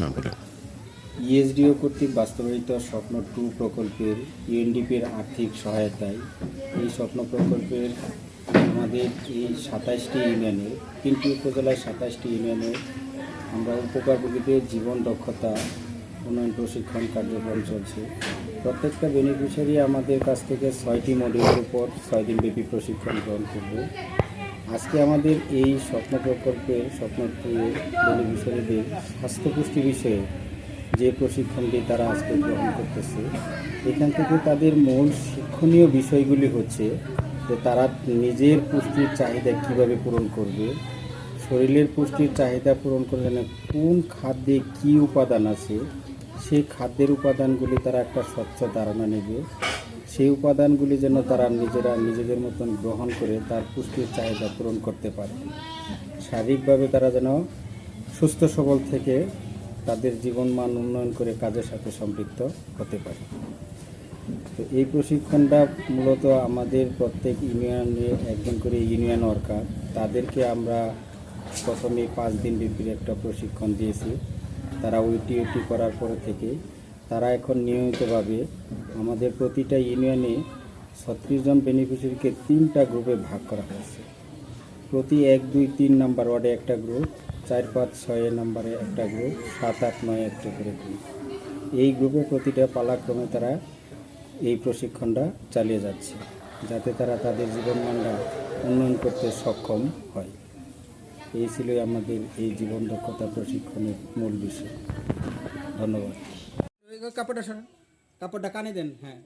হ্যাঁ বলেন ইএসডিও কর্তৃক বাস্তবায়িত স্বপ্ন টু প্রকল্পের ইউএনডিপির আর্থিক সহায়তায় এই স্বপ্ন প্রকল্পের আমাদের এই সাতাশটি ইউনিয়নের তিনটি উপজেলায় সাতাশটি ইউনিয়নে আমরা উপকারভোগীদের জীবন দক্ষতা, উন্নয়ন প্রশিক্ষণ কার্যক্রম চলছে। প্রত্যেকটা বেনিফিশিয়ারি আমাদের কাছ থেকে ছয়টি মডিউলের উপর ছয় দিনব্যাপী প্রশিক্ষণ গ্রহণ করবে। আজকে আমাদের এই স্বপ্ন প্রকল্পের স্বপ্ন টু বেনিফিশিয়ারিদের স্বাস্থ্য পুষ্টি বিষয়ে যে প্রশিক্ষণটি তারা আজকে গ্রহণ করতেছে, এখান থেকে তাদের মূল শিক্ষণীয় বিষয়গুলি হচ্ছে যে তারা নিজের পুষ্টির চাহিদা কীভাবে পূরণ করবে, শরীরের পুষ্টির চাহিদা পূরণ করলে না কোন খাদ্যে কি উপাদান আছে, সেই খাদ্যের উপাদানগুলি তারা একটা স্বচ্ছ ধারণা নেবে। সেই উপাদানগুলি যেন তারা নিজেরা নিজেদের মতন গ্রহণ করে তার পুষ্টির চাহিদা পূরণ করতে পারে। শারীরিকভাবে তারা যেন সুস্থ সবল থেকে তাদের জীবনমান উন্নয়ন করে কাজের সাথে সম্পৃক্ত হতে পারে। তো এই প্রশিক্ষণটা মূলত আমাদের প্রত্যেক ইউনিয়নে একজন করে ইউনিয়ন ওয়ার্কার, তাদেরকে আমরা প্রথমে পাঁচ দিন ব্যাপী একটা প্রশিক্ষণ দিয়েছি। তারা উইটি উইটি করার পরে থেকে তারা এখন নিয়মিতভাবে আমাদের প্রতিটা ইউনিয়নে ছত্রিশ জন বেনিফিশিয়ারিকে তিনটা গ্রুপে ভাগ করা হয়েছে। প্রতি এক, দুই, তিন নাম্বার ওয়ার্ডে একটা গ্রুপ চার, পাঁচ, ছয় নাম্বারে একটা গ্রুপ সাত, আট, নয় একটা করে গ্রুপ এই গ্রুপে প্রতিটা পালাক্রমে তারা এই প্রশিক্ষণটা চালিয়ে যাচ্ছে, যাতে তারা তাদের জীবনমানটা উন্নয়ন করতে সক্ষম হয়। এই ছিল আমাদের এই জীবন দক্ষতা প্রশিক্ষণের মূল বিষয়। ধন্যবাদ। কাপড়টা সরান কাপড়টা কানে দেন হ্যাঁ।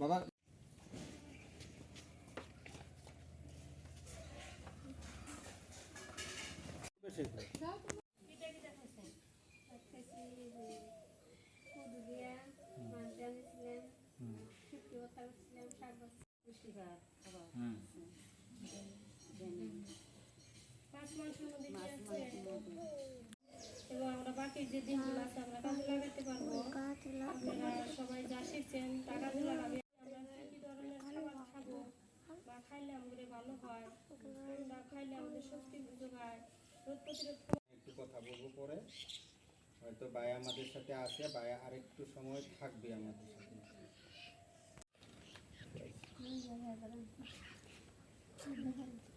বাবা এবং আমরা বাকি যে দিনগুলো আছে। আমরা কাজে লাগাতে পারব আপনারা সবাই যা শিখছেন তা কাজে লাগাবে আমরা কি ধরনের খাবার খাব বা খাইলে আমাদের ভালো হয় কোনটা খাইলে আমাদের শক্তি যোগায় একটু কথা বলব পরে হয়তো বায়া আমাদের সাথে আসে বায়া আর একটু সময় থাকবে আমাদের সাথে হ্যাঁ, Thank you.